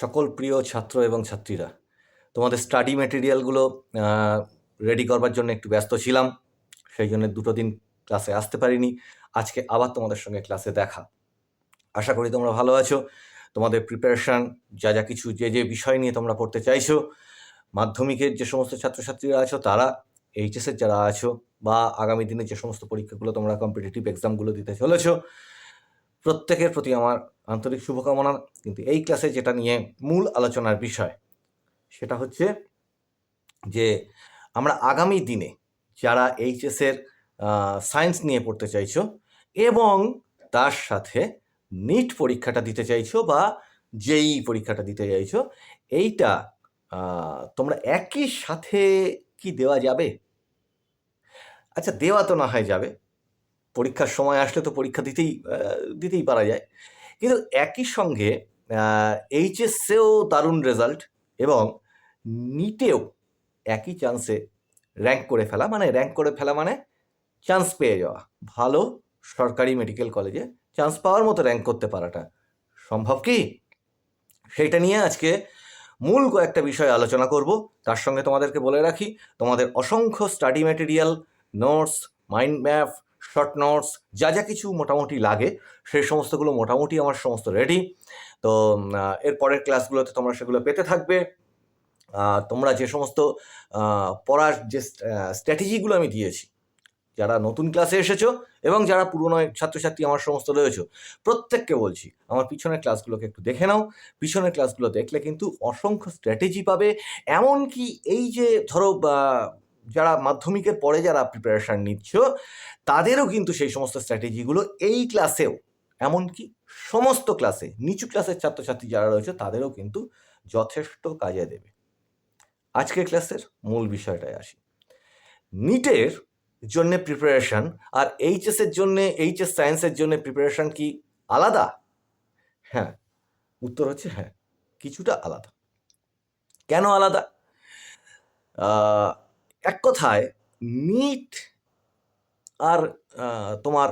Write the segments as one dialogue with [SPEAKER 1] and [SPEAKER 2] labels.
[SPEAKER 1] সকল প্রিয় ছাত্র এবং ছাত্রীরা। তোমাদের স্টাডি ম্যাটেরিয়ালগুলো রেডি করবার জন্য একটু ব্যস্ত ছিলাম, সেই জন্য দুটো দিন ক্লাসে আসতে পারিনি। আজকে আবার তোমাদের সঙ্গে ক্লাসে দেখা। আশা করি তোমরা ভালো আছো। তোমাদের প্রিপারেশান যা যা কিছু যে যে বিষয় নিয়ে তোমরা পড়তে চাইছো, মাধ্যমিকের যে সমস্ত ছাত্রছাত্রীরা আছো, তারা এইচএসের যারা আছো, বা আগামী দিনে যে সমস্ত পরীক্ষাগুলো তোমরা কম্পিটিটিভ এক্সামগুলো দিতে চলেছো প্রত্যেকের প্রতি আমার আন্তরিক শুভকামনা, কিন্তু এই ক্লাসে যেটা নিয়ে মূল আলোচনার বিষয়, সেটা হচ্ছে যে আমরা আগামী দিনে যারা এইচএসের সায়েন্স নিয়ে পড়তে চাইছো এবং তার সাথে নিট পরীক্ষাটা দিতে চাইছো বা জেই পরীক্ষাটা দিতে চাইছো, এইটা তোমরা একই সাথে কি দেওয়া যাবে? আচ্ছা দেওয়া তো না হয় যাবে। পরীক্ষার সময় আসলে তো পরীক্ষা দিতেই দিতেই পারা যায়। কিন্তু একই সঙ্গে এইচএসেও দারুণ রেজাল্ট এবং নিটেও একই চান্সে র্যাঙ্ক করে ফেলা মানে র্যাঙ্ক করে ফেলা মানে চান্স পেয়ে যাওয়া। ভালো সরকারি মেডিকেল কলেজে চান্স পাওয়ার মতো র্যাঙ্ক করতে পারাটা সম্ভব কি? সেইটা নিয়ে আজকে মূল কয়েকটা বিষয় আলোচনা করব। তার সঙ্গে তোমাদেরকে বলে রাখি, তোমাদের অসংখ্য study material notes mind map short notes যা যা কিছু মোটামুটি লাগে, সেই সমস্তগুলো মোটামুটি আমার সমস্ত রেডি তো এর পরের ক্লাসগুলোতে তোমরা সেগুলো পেতে থাকবে। তোমরা যে সমস্ত পড়ার যে স্ট্র্যাটেজিগুলো আমি দিয়েছি, যারা নতুন ক্লাসে এসেছ এবং যারা পুরনো ছাত্রছাত্রী আমার সমস্ত রয়েছে, প্রত্যেককে বলছি, আমার পিছনের ক্লাসগুলোকে একটু দেখে নাও। পিছনের ক্লাসগুলো দেখলে কিন্তু অসংখ্য স্ট্র্যাটেজি পাবে। এমনকি এই যে ধরো যারা মাধ্যমিকের পরে যারা প্রিপারেশান নিচ্ছ, তাদেরও কিন্তু সেই সমস্ত স্ট্র্যাটেজিগুলো এই ক্লাসেও এমনকি সমস্ত ক্লাসে নিচু ক্লাসের ছাত্রছাত্রী যারা রয়েছে, তাদেরও কিন্তু যথেষ্ট কাজে দেবে। আজকের ক্লাসের মূল বিষয়টায় আসি। নিটের জন্য প্রিপারেশন আর এইচএস এর জন্য এইচএস সায়েন্সের জন্য প্রিপারেশান কি আলাদা? হ্যাঁ উত্তর হচ্ছে হ্যাঁ কিছুটা আলাদা। কেন আলাদা? এক কথায় নিট আর তোমার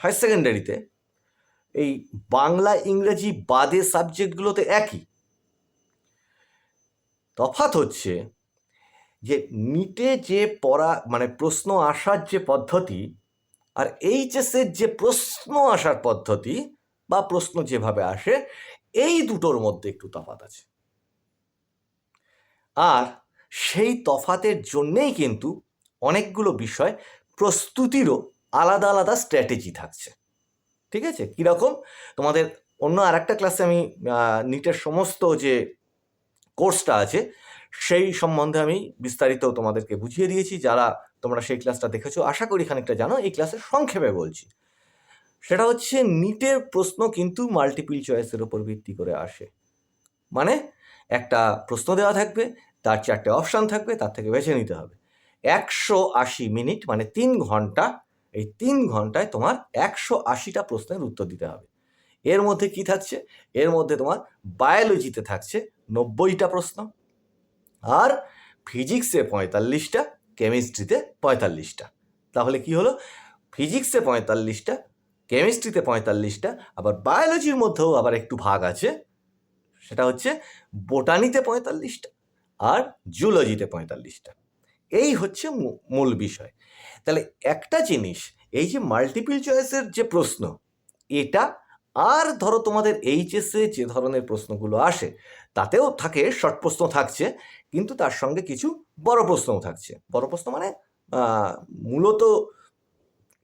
[SPEAKER 1] হায়ার সেকেন্ডারিতে এই বাংলা, ইংরেজি বাদে সাবজেক্টগুলোতে একই। তফাৎ হচ্ছে যে নিটে যে পড়া মানে প্রশ্ন আসার যে পদ্ধতি আর এইচএসের যে প্রশ্ন আসার পদ্ধতি বা প্রশ্ন যেভাবে আসে, এই দুটোর মধ্যে একটু তফাৎ আছে। আর সেই তফাতের জন্যেই কিন্তু অনেকগুলো বিষয় প্রস্তুতিরও আলাদা আলাদা স্ট্র্যাটেজি থাকছে। ঠিক আছে? কীরকম? তোমাদের অন্য আর একটা ক্লাসে আমি নিটের সমস্ত যে কোর্সটা আছে, সেই সম্বন্ধে আমি বিস্তারিত তোমাদেরকে বুঝিয়ে দিয়েছি। যারা তোমরা সেই ক্লাসটা দেখেছ, আশা করি খানিকটা জানো, এই ক্লাসের সংক্ষেপে বলছি। সেটা হচ্ছে নিটের প্রশ্ন কিন্তু মাল্টিপল চয়েসের উপর ভিত্তি করে আসে। মানে একটা প্রশ্ন দেওয়া থাকবে তার চারটে অপশান থাকবে, তার থেকে বেছে নিতে হবে। একশো আশি মিনিট মানে তিন ঘণ্টা, এই তিন ঘন্টায় তোমার একশো আশিটা প্রশ্নের উত্তর দিতে হবে। এর মধ্যে কি থাকছে? এর মধ্যে তোমার বায়োলজিতে থাকছে নব্বইটা প্রশ্ন আর ফিজিক্সে পঁয়তাল্লিশটা কেমিস্ট্রিতে পঁয়তাল্লিশটা। তাহলে কি হলো? ফিজিক্সে পঁয়তাল্লিশটা কেমিস্ট্রিতে পঁয়তাল্লিশটা, আবার বায়োলজির মধ্যেও আবার একটু ভাগ আছে। সেটা হচ্ছে বোটানিতে পঁয়তাল্লিশটা আর জুলজিতে পঁয়তাল্লিশটা। এই হচ্ছে মূল বিষয়। তাহলে একটা জিনিস, এই যে মাল্টিপল চয়েসের যে প্রশ্ন, এটা আর ধরো তোমাদের এইচএসে যে ধরনের প্রশ্নগুলো আসে, তাতেও থাকে শর্ট প্রশ্ন থাকছে, কিন্তু তার সঙ্গে কিছু বড় প্রশ্নও থাকছে। বড় প্রশ্ন মানে মূলত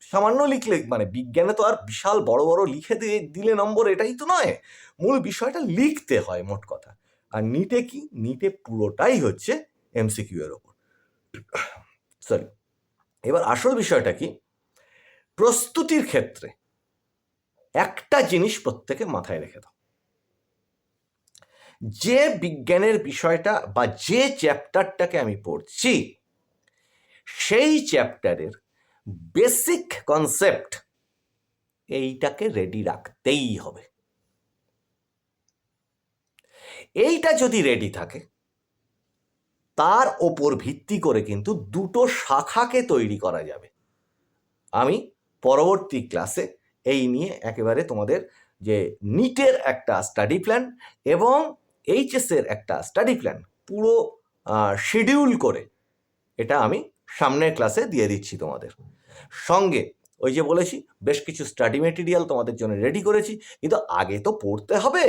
[SPEAKER 1] সামান্য লিখলে মানে বিজ্ঞানে তো আর বিশাল বড় বড় লিখে দিয়ে দিলে নম্বর এটাই তো নয়। মূল বিষয়টা লিখতে হয়, মোট কথা। আর নিটে কি? নিটে পুরোটাই হচ্ছে এমসিকিউ এর ওপর। সরি এবার আসল বিষয়টা কি? প্রস্তুতির ক্ষেত্রে একটা জিনিস প্রত্যেকে মাথায় রেখে দাও। যে বিজ্ঞানের বিষয়টা বা যে চ্যাপ্টারটাকে আমি পড়ছি, সেই চ্যাপ্টারের বেসিক কনসেপ্ট এইটাকে রেডি রাখতেই হবে। এইটা যদি রেডি থাকে, তার ওপর ভিত্তি করে কিন্তু দুটো শাখাকে তৈরি করা যাবে। আমি পরবর্তী ক্লাসে এই নিয়ে একেবারে তোমাদের যে নিটের একটা স্টাডি প্ল্যান এবং এইচএসের একটা স্টাডি প্ল্যান পুরো শিডিউল করে এটা আমি সামনের ক্লাসে দিয়ে দিচ্ছি তোমাদের। সঙ্গে ওই যে বলেছি, বেশ কিছু স্টাডি মেটেরিয়াল তোমাদের জন্য রেডি করেছি, কিন্তু আগে তো পড়তে হবে।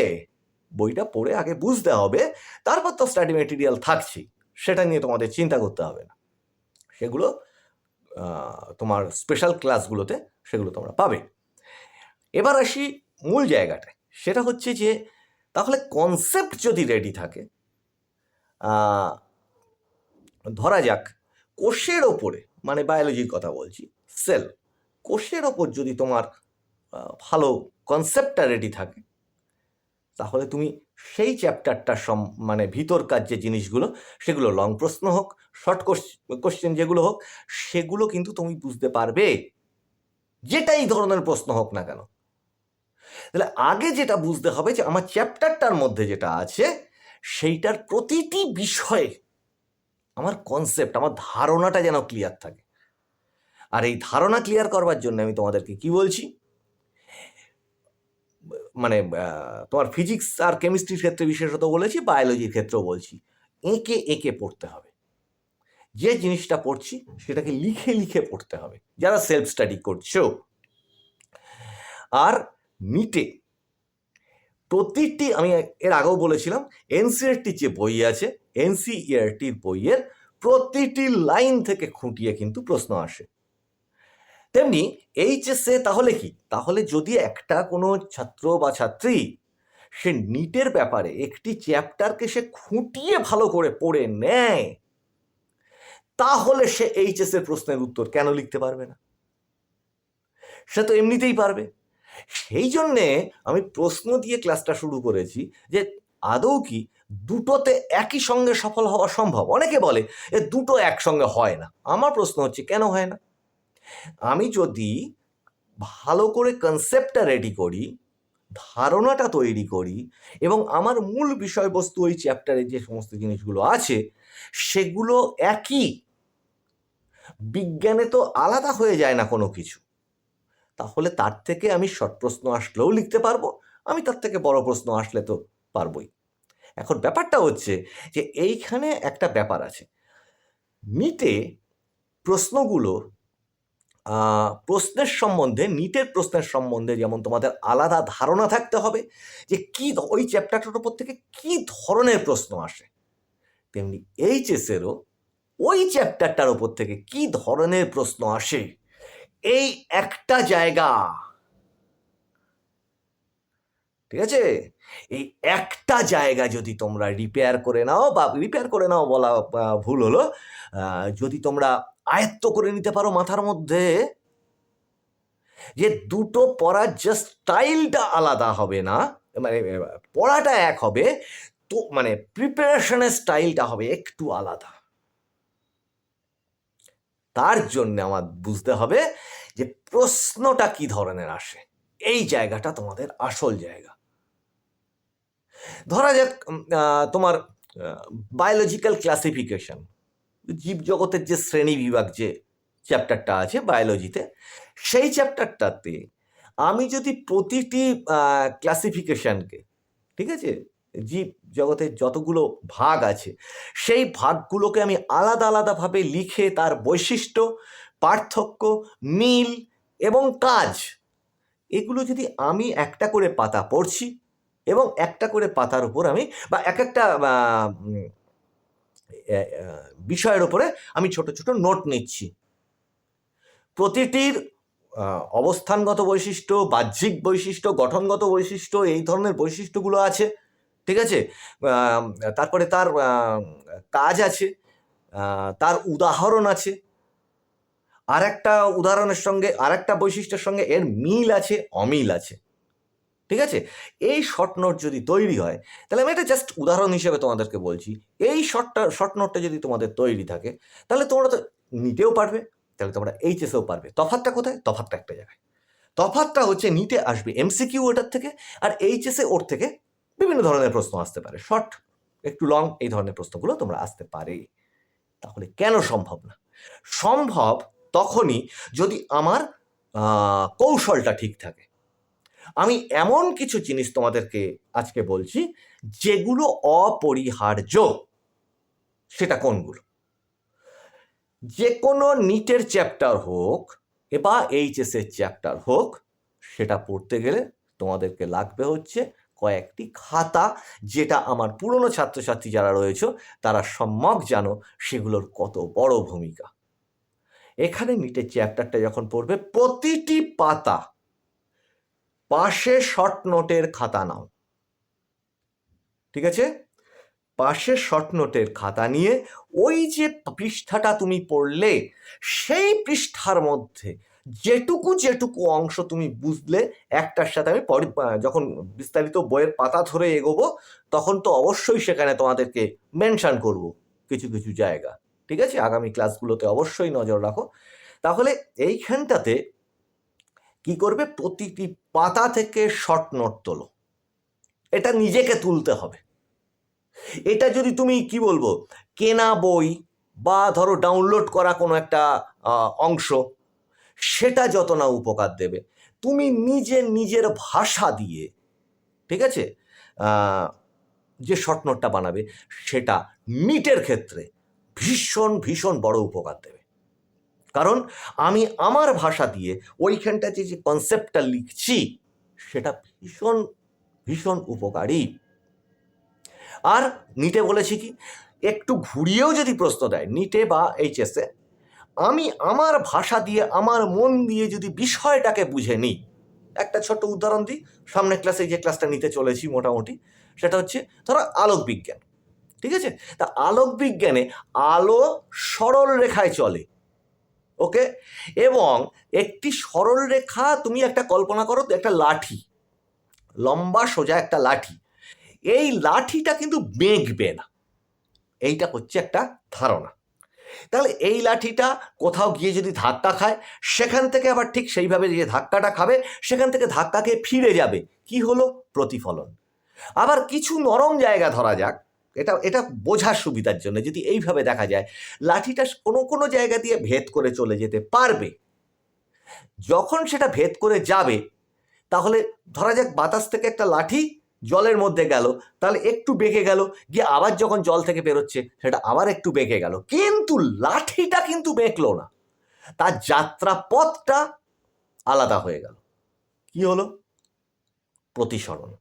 [SPEAKER 1] বইটা পড়ে আগে বুঝতে হবে, তারপর তো স্টাডি মেটেরিয়াল থাকছেই। সেটা নিয়ে তোমাদের চিন্তা করতে হবে না। সেগুলো তোমার স্পেশাল ক্লাসগুলোতে সেগুলো তোমরা পাবে। এবার আসি মূল জায়গাটায়। সেটা হচ্ছে যে, তাহলে কনসেপ্ট যদি রেডি থাকে ধরা যাক, কোষের ওপরে মানে বায়োলজির কথা বলছি সেল কোষের ওপর যদি তোমার ভালো কনসেপ্টটা রেডি থাকে তাহলে তুমি সেই চ্যাপ্টারটার সম মানে ভিতরকার যে জিনিসগুলো, সেগুলো লং প্রশ্ন হোক শর্ট কোশ্চেন যেগুলো হোক, সেগুলো কিন্তু তুমি বুঝতে পারবে। যেটাই ধরনের প্রশ্ন হোক না কেন। তাহলে আগে যেটা বুঝতে হবে যে আমার চ্যাপ্টারটার মধ্যে যেটা আছে, সেইটার প্রতিটি বিষয়ে আমার কনসেপ্ট আমার ধারণাটা যেন ক্লিয়ার থাকে। আর এই ধারণা ক্লিয়ার করবার জন্য আমি তোমাদেরকে কি বলছি? মানে তোমার ফিজিক্স আর কেমিস্ট্রির ক্ষেত্রে বিশেষত বলেছি বায়োলজির ক্ষেত্রেও বলছি, এঁকে এঁকে পড়তে হবে। যে জিনিসটা পড়ছি, সেটাকে লিখে লিখে পড়তে হবে। যারা সেলফ স্টাডি করছ। আর নিটে প্রতিটি, আমি এর আগেও বলেছিলাম এনসিআরটির যে বই আছে এনসিইআরটির বইয়ের প্রতিটি লাইন থেকে খুঁটিয়ে কিন্তু প্রশ্ন আসে। তেমনি এইচএসএ তাহলে কি? তাহলে যদি একটা কোনো ছাত্র বা ছাত্রী সে নিটের ব্যাপারে একটি চ্যাপ্টারকে সে খুঁটিয়ে ভালো করে পড়ে নেয়, তাহলে সে এইচএস এর প্রশ্নের উত্তর কেন লিখতে পারবে না? সে তো এমনিতেই পারবে। সেই জন্যে আমি প্রশ্ন দিয়ে ক্লাসটা শুরু করেছি যে আদৌ কি দুটোতে একই সঙ্গে সফল হওয়া সম্ভব? অনেকে বলে এ দুটো একসঙ্গে হয় না। আমার প্রশ্ন হচ্ছে, কেন হয় না? আমি যদি ভালো করে কনসেপ্টটা রেডি করি, ধারণাটা তৈরি করি এবং আমার মূল বিষয়বস্তু ওই চ্যাপ্টারে যে সমস্ত জিনিসগুলো আছে, সেগুলো একই, বিজ্ঞানে তো আলাদা হয়ে যায় না কোনো কিছু, তাহলে তার থেকে আমি শর্ট প্রশ্ন আসলেও লিখতে পারব, আমি তার থেকে বড় প্রশ্ন আসলে তো পারবই। এখন ব্যাপারটা হচ্ছে যে, এইখানে একটা ব্যাপার আছে। নিটে প্রশ্নগুলো প্রশ্নের সম্বন্ধে, নিটের প্রশ্নের সম্বন্ধে যেমন তোমাদের আলাদা ধারণা থাকতে হবে যে কি ওই চ্যাপ্টারটার উপর থেকে কি ধরনের প্রশ্ন আসে। তেমনি এইচএসেরও ওই চ্যাপ্টারটার উপর থেকে কি ধরনের প্রশ্ন আসে। এই একটা জায়গা। ঠিক আছে? এই একটা জায়গা যদি তোমরা রিপেয়ার করে নাও বা রিপেয়ার করে নাও বলা ভুল হলো যদি তোমরা আয়ত্ত করে নিতে পারো মাথার মধ্যে, যে দুটো পড়ার যে স্টাইলটা আলাদা হবে না মানে পড়াটা এক হবে, তো মানে প্রিপারেশনের স্টাইলটা হবে একটু আলাদা। তার জন্য আমার বুঝতে হবে যে প্রশ্নটা কি ধরনের আসে। এই জায়গাটা তোমাদের আসল জায়গা। ধরা যাক তোমার বায়োলজিক্যাল ক্লাসিফিকেশন জীবজগতের যে শ্রেণি বিভাগ যে চ্যাপ্টারটা আছে বায়োলজিতে সেই চ্যাপ্টারটাতে আমি যদি প্রতিটি ক্লাসিফিকেশনকে ঠিক আছে? জীব জগতের যতগুলো ভাগ আছে, সেই ভাগগুলোকে আমি আলাদা আলাদাভাবে লিখে তার বৈশিষ্ট্য, পার্থক্য, মিল এবং কাজ, এগুলো যদি আমি একটা করে পাতা পড়ছি এবং একটা করে পাতার উপর আমি বা এক একটা বিষয়ের উপরে আমি ছোট ছোট নোট নিচ্ছি। প্রতিটির অবস্থানগত বৈশিষ্ট্য, বাহ্যিক বৈশিষ্ট্য, গঠনগত বৈশিষ্ট্য, এই ধরনের বৈশিষ্ট্যগুলো আছে, ঠিক আছে? তারপরে তার কাজ আছে তার উদাহরণ আছে আর একটা উদাহরণের সঙ্গে আর একটা বৈশিষ্ট্যের সঙ্গে এর মিল আছে, অমিল আছে। ঠিক আছে? এই শর্ট নোট যদি তৈরি হয়, তাহলে আমি এটা জাস্ট উদাহরণ হিসেবে তোমাদেরকে বলছি। এই শর্টটা শর্ট নোটটা যদি তোমাদের তৈরি থাকে, তাহলে তোমরা তো নিতেও পারবে, তাহলে তোমরা এইচএসেও পারবে। তফাতটা কোথায়? তফাতটা একটা জায়গায়। তফাতটা হচ্ছে নিতে আসবে এমসিকিউ ওটার থেকে আর এইচএসে ওর থেকে বিভিন্ন ধরনের প্রশ্ন আসতে পারে। শর্ট একটু লং এই ধরনের প্রশ্নগুলো তোমরা আসতে পারে। তাহলে কেন সম্ভব না? সম্ভব তখনই যদি আমার কৌশলটা ঠিক থাকে। আমি এমন কিছু জিনিস তোমাদেরকে আজকে বলছি, যেগুলো অপরিহার্য। সেটা কোনগুলো? যে কোনো নিটের চ্যাপ্টার হোক বা এইচএস এর চ্যাপ্টার হোক, সেটা পড়তে গেলে তোমাদেরকে লাগবে হচ্ছে কয়েকটি খাতা, যেটা আমার পুরনো ছাত্রছাত্রী যারা রয়েছে, তারা সম্যক জানো সেগুলোর কত বড় ভূমিকা। এখানে নিটের চ্যাপ্টারটা যখন পড়বে, প্রতিটি পাতা পাশে শর্ট নোটের খাতা নাও। ঠিক আছে? পাশে শর্ট নোটের খাতা নিয়ে ওই যে পৃষ্ঠাটা তুমি পড়লে, সেই পৃষ্ঠার মধ্যে যেটুকু যেটুকু অংশ তুমি বুঝলে, একটার সাথে আমি যখন বিস্তারিত বইয়ের পাতা ধরে এগোবো, তখন তো অবশ্যই সেখানে তোমাদেরকে মেনশান করব কিছু কিছু জায়গা। ঠিক আছে? আগামী ক্লাসগুলোতে অবশ্যই নজর রাখো। তাহলে এইখানটাতে কি করবে? প্রতিটি পাতা থেকে শর্ট নোট তোলো। এটা নিজেকে তুলতে হবে। এটা যদি তুমি, কি বলব, কেনা বই বা ধরো ডাউনলোড করা কোনো একটা অংশ, সেটা যত না উপকার দেবে। তুমি নিজে নিজের ভাষা দিয়ে, ঠিক আছে? যে শর্ট নোটটা বানাবে, সেটা নিটের ক্ষেত্রে ভীষণ ভীষণ বড় উপকার দেবে। কারণ আমি আমার ভাষা দিয়ে ওইখানটা যে কনসেপ্টটা লিখছি, সেটা ভীষণ ভীষণ উপকারী। আর নিটে বলেছি কি, একটু ঘুরিয়েও যদি প্রশ্ন দেয়, নিটে বা এইচএসে আমি আমার ভাষা দিয়ে আমার মন দিয়ে যদি বিষয়টাকে বুঝে নিই, একটা ছোট্ট উদাহরণ দিই, সামনের ক্লাসে যে ক্লাসটা নিতে চলেছি মোটামুটি, সেটা হচ্ছে ধরো আলোক বিজ্ঞান, ঠিক আছে? তা আলোক বিজ্ঞানে আলো সরল রেখায় চলে ওকে? এবং একটি সরল রেখা তুমি একটা কল্পনা করো, একটা লাঠি, লম্বা সোজা একটা লাঠি। এই লাঠিটা কিন্তু বেঁকবে না। এইটা হচ্ছে একটা ধারণা। তাহলে এই লাঠিটা কোথাও গিয়ে যদি ধাক্কা খায়, সেখান থেকে আবার ঠিক সেইভাবে যে ধাক্কাটা খাবে, সেখান থেকে ধাক্কা খেয়ে ফিরে যাবে। কি হলো? প্রতিফলন। আবার কিছু নরম জায়গা ধরা যাক। এটা এটা বোঝার সুবিধার জন্য যদি এইভাবে দেখা যায়, লাঠিটা কোনো কোনো জায়গা দিয়ে ভেদ করে চলে যেতে পারবে। যখন সেটা ভেদ করে যাবে, তাহলে ধরা যাক বাতাস থেকে একটা লাঠি জলের মধ্যে গেল, তাহলে একটু বেঁকে গেল, গিয়ে আবার যখন জল থেকে বেরোচ্ছে, সেটা আবার একটু বেঁকে গেল। কিন্তু লাঠিটা কিন্তু বেঁকলো না। তার যাত্রা পথটা আলাদা হয়ে গেল। কি হলো? প্রতিসরণ।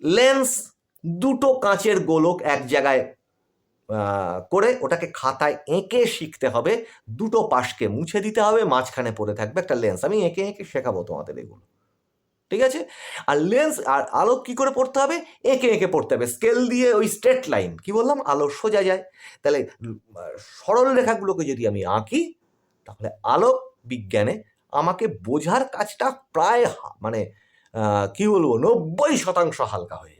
[SPEAKER 1] লেন্স দুটো কাঁচের গোলক এক জায়গায় করে ওটাকে খাতায় এঁকে শিখতে হবে। দুটো পাশকে মুছে দিতে হবে, মাঝখানে পড়ে থাকবে একটা লেন্স আমি এঁকে এঁকে শেখাবো তোমাদের এগুলো। ঠিক আছে? আর লেন্স আর আলো কি করে পড়তে হবে? এঁকে এঁকে পড়তে হবে। স্কেল দিয়ে ওই স্ট্রেট লাইন কি বললাম? আলো সোজা যায়। তাহলে, সরল রেখাগুলোকে যদি আমি আঁকি, তাহলে আলোক বিজ্ঞানে আমাকে বোঝার কাজটা প্রায় মানে কি বলব? নব্বই শতাংশ হালকা হয়ে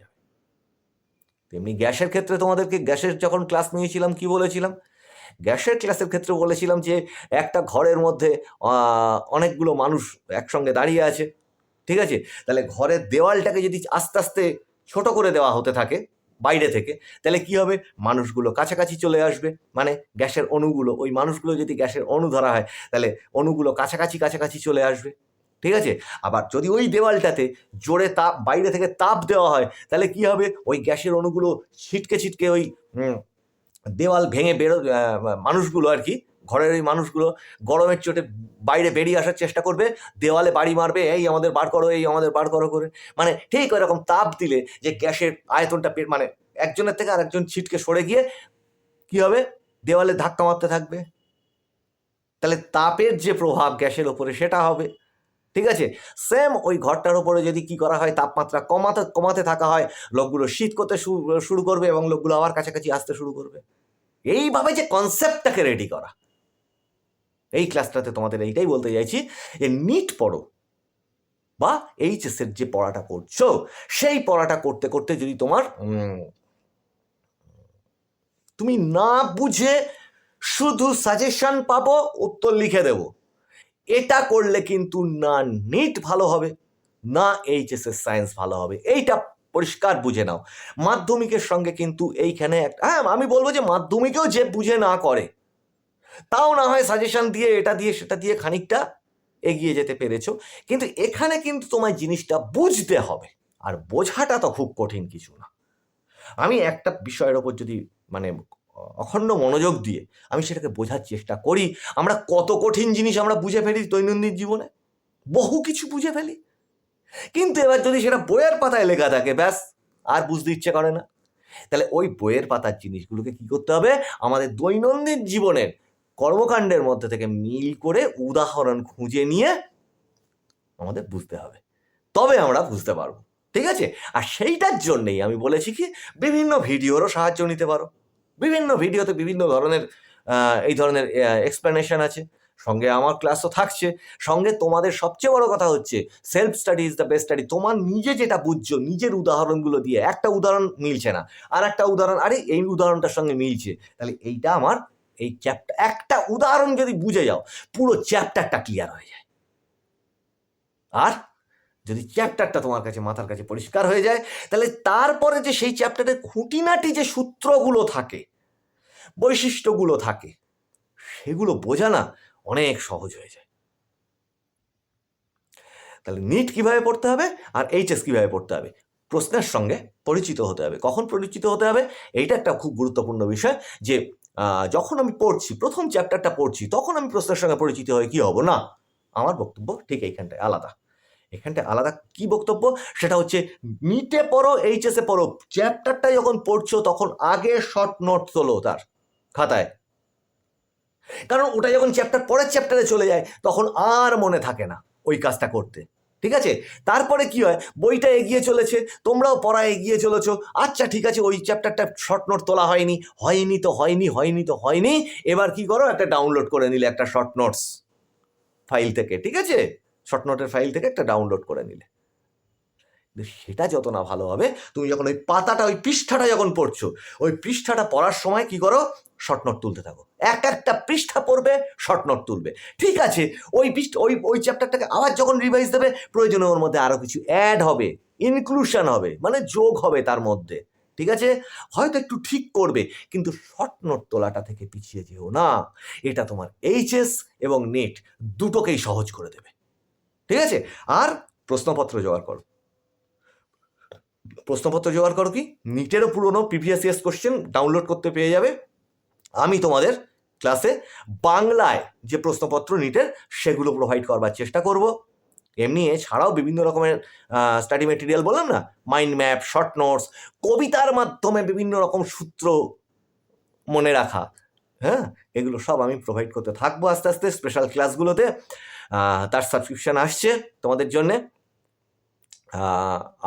[SPEAKER 1] তেমনি গ্যাসের ক্ষেত্রে তোমাদেরকে গ্যাসের যখন ক্লাস নিয়েছিলাম, কি বলেছিলাম? গ্যাসের ক্লাসের ক্ষেত্রে বলেছিলাম যে, একটা ঘরের মধ্যে অনেকগুলো মানুষ একসঙ্গে দাঁড়িয়ে আছে, ঠিক আছে? তাহলে ঘরের দেওয়ালটাকে যদি আস্তে আস্তে ছোট করে দেওয়া হতে থাকে, বাইরে থেকে, তাহলে কি হবে? মানুষগুলো কাছাকাছি চলে আসবে। মানে গ্যাসের অণুগুলো, ওই মানুষগুলো যদি গ্যাসের অণু ধরা হয়, তাহলে অণুগুলো কাছাকাছি কাছাকাছি চলে আসবে। ঠিক আছে? আবার যদি ওই দেওয়ালটাতে জোরে তাপ বাইরে থেকে তাপ দেওয়া হয়, তাহলে কি হবে? ওই গ্যাসের অণুগুলো ছিটকে ছিটকে ওই দেওয়াল ভেঙে বেরো মানুষগুলো আর কি, ঘরের ওই মানুষগুলো গরমের চোটে বাইরে বেরিয়ে আসার চেষ্টা করবে, দেওয়ালে বাড়ি মারবে, এই আমাদের বার করো, এই আমাদের বার করো করে। মানে ঠিক ওইরকম তাপ দিলে যে গ্যাসের আয়তনটা মানে একজনের থেকে আরেকজন ছিটকে সরে গিয়ে কি হবে? দেওয়ালে ধাক্কা মারতে থাকবে। তাহলে তাপের যে প্রভাব গ্যাসের ওপরে সেটা হবে। ঠিক আছে? সেম ওই ঘরটার ওপরে যদি কি করা হয়, তাপমাত্রা কমাতে কমাতে থাকা হয়, লোকগুলো শীত করতে শুরু করবে এবং লোকগুলো আবার কাছাকাছি আসতে শুরু করবে। এইভাবে যে কনসেপ্টটাকে রেডি করা। এই ক্লাসটাতে তোমাদের এইটাই বলতে চাইছি যে নিট পড়ো বা এইচএস এর যে পড়াটা করছ, সেই পড়াটা করতে করতে যদি তোমার তুমি না বুঝে শুধু সাজেশন পাবো, উত্তর লিখে দেব। এটা করলে কিন্তু না নিট ভালো হবে, না এইচএস এর সায়েন্স ভালো হবে। এইটা পরিষ্কার বুঝে নাও। মাধ্যমিকের সঙ্গে কিন্তু এইখানে একটা হ্যাঁ আমি বলব যে মাধ্যমিকেও যে বুঝে না করে, তাও না হয় সাজেশন দিয়ে এটা দিয়ে সেটা দিয়ে খানিকটা এগিয়ে যেতে পেরেছ। কিন্তু এখানে কিন্তু তোমায় জিনিসটা বুঝতে হবে, আর বোঝাটা তো খুব কঠিন কিছু না। আমি একটা বিষয়ের ওপর যদি মানে অখণ্ড মনোযোগ দিয়ে আমি সেটাকে বোঝার চেষ্টা করি। আমরা কত কঠিন জিনিস আমরা বুঝে ফেলি দৈনন্দিন জীবনে? বহু কিছু বুঝে ফেলি। কিন্তু এবার যদি সেটা বইয়ের পাতায় লেখা থাকে, ব্যাস, আর বুঝতে ইচ্ছে করে না। তাহলে ওই বইয়ের পাতার জিনিসগুলোকে কি করতে হবে? আমাদের দৈনন্দিন জীবনের কর্মকাণ্ডের মধ্যে থেকে মিল করে উদাহরণ খুঁজে নিয়ে আমাদের বুঝতে হবে। তবে আমরা বুঝতে পারব। ঠিক আছে? আর সেইটার জন্যেই আমি বলেছি কি, বিভিন্ন ভিডিওরও সাহায্য নিতে পারো। বিভিন্ন ভিডিওতে বিভিন্ন ধরনের এই ধরনের এক্সপ্লেনেশন আছে। সঙ্গে আমার ক্লাস তো থাকছে। সঙ্গে তোমাদের সবচেয়ে বড় কথা হচ্ছে self study is the best study তোমার নিজে যেটা বুঝছ, নিজের উদাহরণগুলো দিয়ে একটা উদাহরণ মিলছে না। আর একটা উদাহরণ, আরে এই উদাহরণটার সঙ্গে মিলছে। তাহলে এইটা আমার, এই চ্যাপ্টার একটা উদাহরণ যদি বুঝে যাও, পুরো চ্যাপ্টারটা ক্লিয়ার হয়ে যায়। আর যদি চ্যাপ্টারটা তোমার কাছে, মাথার কাছে পরিষ্কার হয়ে যায়, তাহলে তারপরে যে সেই চ্যাপ্টারের খুঁটিনাটি যে সূত্রগুলো থাকে বৈশিষ্ট্যগুলো থাকে, সেগুলো বোঝা না অনেক সহজ হয়ে যায়। তাহলে নিট কীভাবে পড়তে হবে আর এইচএস কীভাবে পড়তে হবে? প্রশ্নের সঙ্গে পরিচিত হতে হবে। কখন পরিচিত হতে হবে? এইটা একটা খুব গুরুত্বপূর্ণ বিষয় যে যখন আমি পড়ছি, প্রথম চ্যাপ্টারটা পড়ছি, তখন আমি প্রশ্নের সঙ্গে পরিচিত হয়ে কি হব? না, আমার বক্তব্য ঠিক এইখানটায় আলাদা। এখানটায় আলাদা কি বক্তব্য? সেটা হচ্ছে নিটে পড়ো এইচএসে পড়ো। চ্যাপ্টারটা যখন পড়ছো, তখন আগে শর্ট নোট তোলো তার খাতায়। কারণ ওটা যখন চ্যাপ্টার পরের চ্যাপ্টারে চলে যায়, তখন আর মনে থাকে না ওই কাজটা করতে। ঠিক আছে? তারপরে কি হয়? বইটা এগিয়ে চলেছে, তোমরাও পড়া এগিয়ে চলেছ। আচ্ছা ঠিক আছে, ওই চ্যাপ্টারটা শর্ট নোট তোলা হয়নি। হয়নি তো, হয়নি হয়নি তো, হয়নি। এবার কি করো? একটা ডাউনলোড করে নিলে একটা শর্ট নোটস ফাইল থেকে, ঠিক আছে? শর্ট নোটের ফাইল থেকে একটা ডাউনলোড করে নিলে। সেটা যত না ভালো হবে, তুমি যখন ওই পাতাটা, ওই পৃষ্ঠাটা যখন পড়ছো, ওই পৃষ্ঠাটা পড়ার সময় কি করো? শর্ট নোট তুলতে থাকো। এক একটা পৃষ্ঠা পড়বে শর্ট নোট তুলবে। ঠিক আছে, ওই পৃষ্ঠা, ওই ওই চ্যাপ্টারটাকে আবার যখন রিভাইজ দেবে, প্রয়োজনে ওর মধ্যে আরও কিছু অ্যাড হবে ইনক্লুশন হবে মানে যোগ হবে তার মধ্যে। ঠিক আছে? হয়তো একটু ঠিক করবে, কিন্তু শর্ট নোট তোলাটা থেকে পিছিয়ে যেও না। এটা তোমার এইচএস এবং নেট দুটোকেই সহজ করে দেবে। ঠিক আছে? আর প্রশ্নপত্র জোগাড় করো। প্রশ্নপত্র জোগাড় করো কি? নিটেরও পুরনো প্রিভিয়াস কোশ্চেন ডাউনলোড করতে পেয়ে যাবে। আমি তোমাদের ক্লাসে বাংলায় যে প্রশ্নপত্র নিটের সেগুলো প্রোভাইড করবার চেষ্টা করব। এমনি এছাড়াও বিভিন্ন রকমের স্টাডি মেটেরিয়াল বললাম না? মাইন্ড ম্যাপ শর্ট নোটস কবিতার মাধ্যমে বিভিন্ন রকম সূত্র মনে রাখা। হ্যাঁ? এগুলো সব আমি প্রোভাইড করতে থাকব আস্তে আস্তে স্পেশাল ক্লাসগুলোতে তার সাবস্ক্রিপশন আসছে তোমাদের জন্যে।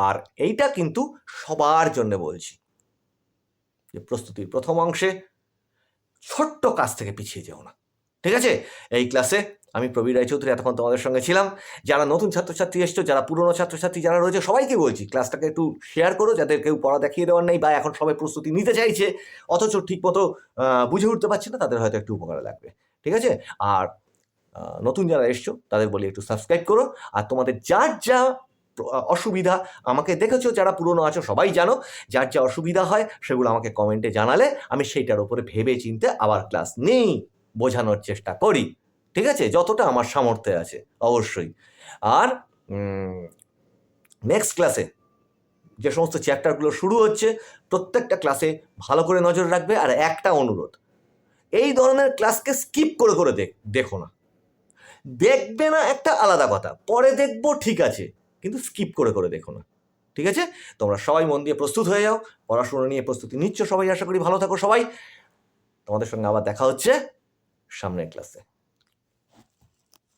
[SPEAKER 1] আর এইটা কিন্তু সবার জন্য বলছি। যে প্রস্তুতির প্রথম অংশে ছোট্ট কাজ থেকে পিছিয়ে যেও না। ঠিক আছে? এই ক্লাসে আমি প্রবীর রায়চৌধুরী এতক্ষণ তোমাদের সঙ্গে ছিলাম। যারা নতুন ছাত্রছাত্রী এসছো, যারা পুরনো ছাত্রছাত্রী যারা রয়েছে, সবাইকে বলছি ক্লাসটাকে একটু শেয়ার করো যাদের কেউ পড়া দেখিয়ে দেওয়ার নেই বা এখন সবাই প্রস্তুতি নিতে চাইছে, অথচ ঠিকমতো বুঝে উঠতে পারছে না, তাদের হয়তো একটু উপকারে লাগবে। ঠিক আছে? আর নতুন যারা এসছো, তাদের বলি একটু সাবস্ক্রাইব করো। আর তোমাদের যার যা অসুবিধা আমাকে দেখেছ, যারা পুরনো আছো, সবাই জানো, যার যা অসুবিধা হয়, সেগুলো আমাকে কমেন্টে জানালে, আমি সেইটার উপরে ভেবে চিনতে আবার ক্লাস নেই, বোঝানোর চেষ্টা করি। ঠিক আছে? যতটা আমার সামর্থ্যে আছে, অবশ্যই। আর নেক্সট ক্লাসে যে সমস্ত চ্যাপ্টারগুলো শুরু হচ্ছে, প্রত্যেকটা ক্লাসে ভালো করে নজর রাখবে। আর একটা অনুরোধ, এই ধরনের ক্লাসকে স্কিপ করে করে দেখ দেখো না। দেখবে না একটা আলাদা কথা। পরে দেখব, ঠিক আছে। কিন্তু স্কিপ করে করে দেখো না। ঠিক আছে? তোমরা সবাই মন দিয়ে প্রস্তুত হয়ে যাও। পড়াশোনা নিয়ে প্রস্তুতি নিচ্ছ সবাই। আশা করি ভালো থাকো সবাই। তোমাদের সঙ্গে আবার দেখা হচ্ছে সামনের ক্লাসে